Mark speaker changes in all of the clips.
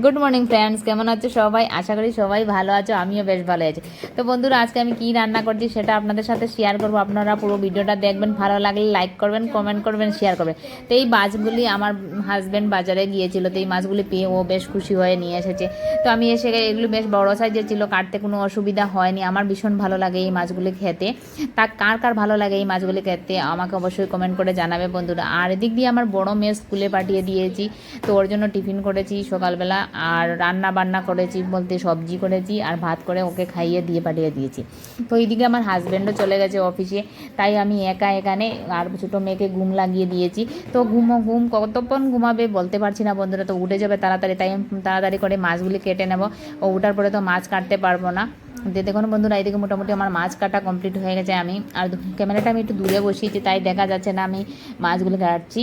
Speaker 1: Good morning friends কেমন আছো সবাই? আশা করি সবাই ভালো আছো, আমিও বেশ ভালো আছি। তো বন্ধুরা, আজকে আমি কি রান্না করছি সেটা আপনাদের সাথে শেয়ার করব। আপনারা পুরো ভিডিওটা দেখবেন, ভালো লাগলে লাইক করবেন কমেন্ট করবেন শেয়ার করবেন। তো এই মাছগুলি আমার হাজব্যান্ড বাজারে গিয়েছিল, তো এই মাছগুলি পেয়ে ও বেশ খুশি হয়ে নিয়ে এসেছে। তো আমি এসে এগুলো বেশ বড় সাইজের ছিল, কাটতে কোনো অসুবিধা হয়নি। আমার ভীষণ ভালো লাগে এই মাছগুলি খেতে। তা কার কার ভালো লাগে এই মাছগুলি খেতে, আমাকে অবশ্যই কমেন্ট করে জানাবে বন্ধুরা। আর এদিক দিয়ে আমার বড় মেয়ে স্কুলে পাঠিয়ে দিয়েছি, তো ওর জন্য টিফিন করেছি সকালবেলা। আর রান্না বান্না করেছি, বলতে সবজি করেছি আর ভাত করে ওকে খাইয়ে দিয়ে পাঠিয়ে দিয়েছি। তো এইদিকে আমার হাজব্যান্ডও চলে গেছে অফিসে তাই আমি একা এখানে আর ছোটো মেয়েকে ঘুম লাগিয়ে দিয়েছি। তো ঘুম ঘুম কতক্ষণ ঘুমাবে বলতে পারছি না বন্ধুরা, তো উঠে যাবে তাড়াতাড়ি, তাই আমি তাড়াতাড়ি করে মাছগুলি কেটে নেব। ও উঠার পরে তো মাছ কাটতে পারব না। দেখুন বন্ধুরা, এইদিকে মোটামুটি আমার মাছ কাটা কমপ্লিট হয়ে গেছে আমি। আর ক্যামেরাটা আমি একটু দূরে বসিয়েছি, তাই দেখা যাচ্ছে না আমি মাছগুলি কাটছি।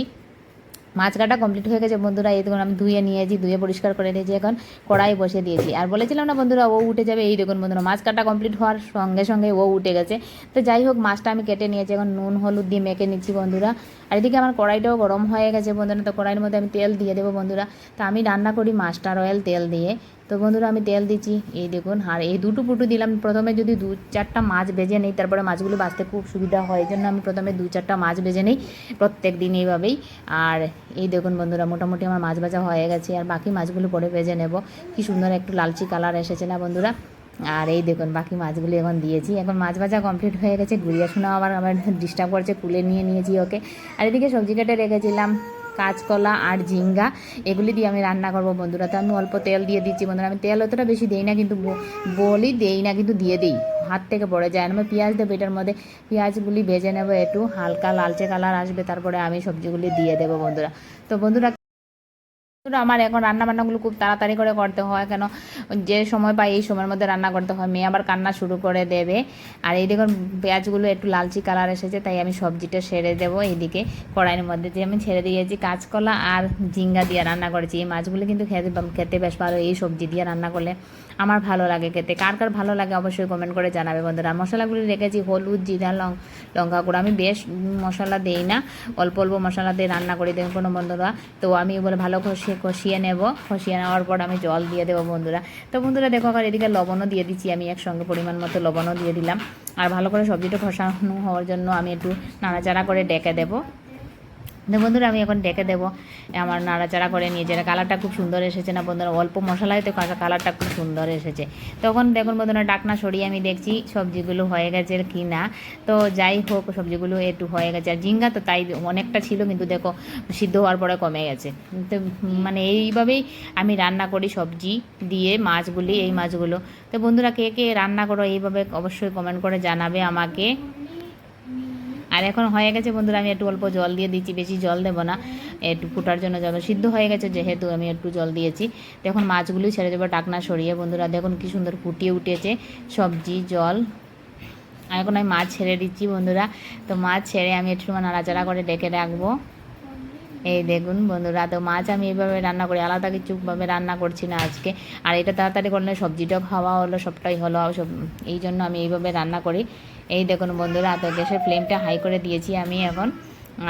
Speaker 1: মাছ কাটা কমপ্লিট হয়ে গেছে। বন্ধুরা, এই দেখুন, আমি ধুয়ে নিয়েছি, ধুয়ে পরিষ্কার করে নিয়েছি, এখন কড়াই বসে দিয়েছি। আর বলেছিলাম না বন্ধুরা, ও উঠে যাবে, এই দেখুন বন্ধুরা মাছ কাটা কমপ্লিট হওয়ার সঙ্গে সঙ্গে ও উঠে গেছে। তো যাই হোক, মাছটা আমি কেটে নিয়েছি, এখন নুন, হলুদ দিয়ে মেখে নিচ্ছি বন্ধুরা। আর এদিকে আমার কড়াইটাও গরম হয়ে গেছে বন্ধুরা, তো কড়াইয়ের মধ্যে আমি তেল দিয়ে দেবো বন্ধুরা। তো আমি রান্না করি মাছটা অয়েল তেল দিয়ে। তো বন্ধুরা আমি তেল দিচ্ছি। এই দেখুন, আর এই দুটো পুটু দিলাম। প্রথমে যদি দু চারটা মাছ ভেজে নিই, তারপরে মাছগুলো বাঁচতে খুব সুবিধা হয় এই জন্য আমি প্রথমে দু চারটা মাছ ভেজে নিই প্রত্যেক দিন এইভাবেই। আর এই দেখুন বন্ধুরা, মোটামুটি আমার মাছ ভাজা হয়ে গেছে। আর বাকি মাছগুলো পরে ভেজে নেব। কি সুন্দর একটু লালচি কালার এসেছে না বন্ধুরা? আর এই দেখুন, বাকি মাছগুলি এখন দিয়েছি। এখন মাছ ভাজা কমপ্লিট হয়ে গেছে। গুড়িয়া শোনা আবার আমার ডিস্টার্ব করছে কুলে নিয়ে নিয়েছি ওকে। আর এদিকে সবজি কেটে রেখেছিলাম। কাঁচকলা আর ঝিঙ্গা, এগুলি দিয়ে আমি রান্না করব বন্ধুরা। তো আমি অল্প তেল দিয়ে দিচ্ছি বন্ধুরা। আমি তেল অতটা বেশি দিই না, কিন্তু বলি দেই না, কিন্তু দিয়ে দিই। হাত থেকে পড়ে যায়। আমি পেঁয়াজ দেবো এটার মধ্যে। পেঁয়াজগুলি ভেজে নেব একটু, হালকা লালচে কালার আসবে, তারপরে আমি সবজিগুলি দিয়ে দেবো বন্ধুরা। তো বন্ধুরা আমার এখন রান্না বান্নাগুলো খুব তাড়াতাড়ি করে করতে হয়, কেন যে সময় পাই এই সময়ের মধ্যে রান্না করতে হয়। মেয়ে আবার কান্না শুরু করে দেবে। আর এই দেখুন, পেঁয়াজগুলো একটু লালচি কালার এসেছে, তাই আমি সবজিটা সেরে দেবো এইদিকে কড়াইয়ের মধ্যে। যে আমি ছেড়ে দিয়েছি কাঁচকলা আর ঝিঙ্গা দিয়ে রান্না করেছি। এই মাছগুলো কিন্তু খেতে খেতে বেশ ভালো, এই সবজি দিয়ে রান্না করলে আমার ভালো লাগে খেতে। কার কার ভালো লাগে অবশ্যই কমেন্ট করে জানাবে বন্ধুরা। মশলাগুলি রেখেছি, হলুদ, জিরা, লং লঙ্কা গুঁড়ো। আমি বেশ মশলা দেই না, অল্প অল্প মশলা দিয়ে রান্না করে দেবো কোনো বন্ধুরা। তো আমি বলে ভালো কষিয়ে কষিয়ে নেব। কষিয়ে নেওয়ার পর আমি জল দিয়ে দেবো বন্ধুরা। তো বন্ধুরা দেখো আবার এদিকে লবণও দিয়ে দিচ্ছি। আমি একসঙ্গে পরিমাণ মতো লবণও দিয়ে দিলাম। আর ভালো করে সবজিটা কষানো হওয়ার জন্য আমি একটু নাড়াচাড়া করে ডেকে দেবো। বন্ধুরা, আমি এখন ডেকে দেবো। আমার নাড়াচাড়া করে নিয়ে যেটা কালারটা খুব সুন্দর এসেছে না বন্ধুরা, অল্প মশলায় তো কালারটা খুব সুন্দর এসেছে। তখন দেখুন বন্ধুরা, ডাকনা সরিয়ে আমি দেখছি সবজিগুলো হয়ে গেছে কি না তো যাই হোক, সবজিগুলো একটু হয়ে গেছে। আর ঝিঙ্গা তো তাই অনেকটা ছিল, কিন্তু দেখো সিদ্ধ হওয়ার পরে কমে গেছে। তো মানে এইভাবেই আমি রান্না করি সবজি দিয়ে মাছগুলি, এই মাছগুলো। তো বন্ধুরা, কে কে রান্না করো এইভাবে অবশ্যই কমেন্ট করে জানাবে আমাকে। আর এখন হয়ে গেছে বন্ধুরা, আমি একটু অল্প জল দিয়ে দিচ্ছি, বেশি জল দেবো না। একটু ফুটার জন্য জল সিদ্ধ হয়ে গেছে, যেহেতু আমি একটু জল দিয়েছি। দেখুন, মাছগুলি ছেড়ে দেবো, টাকনা সরিয়ে। বন্ধুরা, দেখুন কি সুন্দর ফুটিয়ে উঠেছে, সবজি, জল। এখন আমি মাছ ছেড়ে দিচ্ছি বন্ধুরা। তো মাছ ছেড়ে আমি একটু নাড়াচাড়া করে ডেকে রাখব। এই দেখুন বন্ধুরা, তো মাছ আমি এইভাবে রান্না করি, আলাদা কিছুভাবে রান্না করছি না আজকে। আর এটা তাড়াতাড়ি করলে সবজিটাও খাওয়া হলো, সবটাই হলো সব এই জন্য আমি এইভাবে রান্না করি। এই দেখুন বন্ধুরা, তো গ্যাসের ফ্লেমটা হাই করে দিয়েছি আমি এখন।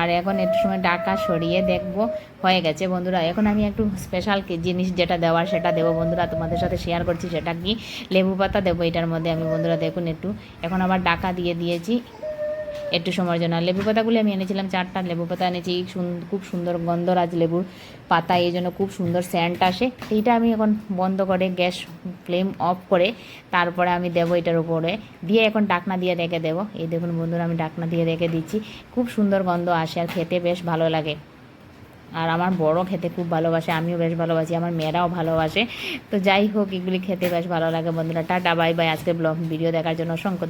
Speaker 1: আর এখন একটু সময় ডাকা সরিয়ে দেখব, হয়ে গেছে বন্ধুরা। এখন আমি একটু স্পেশাল জিনিস যেটা দেওয়ার সেটা দেবো বন্ধুরা, তোমাদের সাথে শেয়ার করছি সেটা কি? লেবু পাতা দেবো এটার মধ্যে আমি বন্ধুরা, দেখুন একটু। এখন আবার ডাকা দিয়ে দিয়েছি। একটু সময়ের জন্য। আর লেবু পাতাগুলি আমি এনেছিলাম, চারটা লেবু পাতা এনেছি খুব সুন্দর গন্ধ গন্ধরাজ লেবুর পাতা, এই জন্য খুব সুন্দর স্যান্ট আসে। এইটা আমি এখন বন্ধ করে গ্যাস ফ্লেম অফ করে তারপরে আমি দেবো এটার উপরে। দিয়ে এখন ডাকনা দিয়ে রেখে দেবো। এই দেখুন বন্ধুরা, আমি ডাকনা দিয়ে রেখে দিচ্ছি। খুব সুন্দর গন্ধ আসে আর খেতে বেশ ভালো লাগে। আর আমার বড় খেতে খুব ভালোবাসে, আমিও বেশ ভালোবাসি, আমার মেয়েরাও ভালোবাসে। তো যাই হোক, এগুলি খেতে বেশ ভালো লাগে বন্ধুরা। Tata, bye bye. আজকে ব্লগ ভিডিও দেখার জন্য অসংখ্য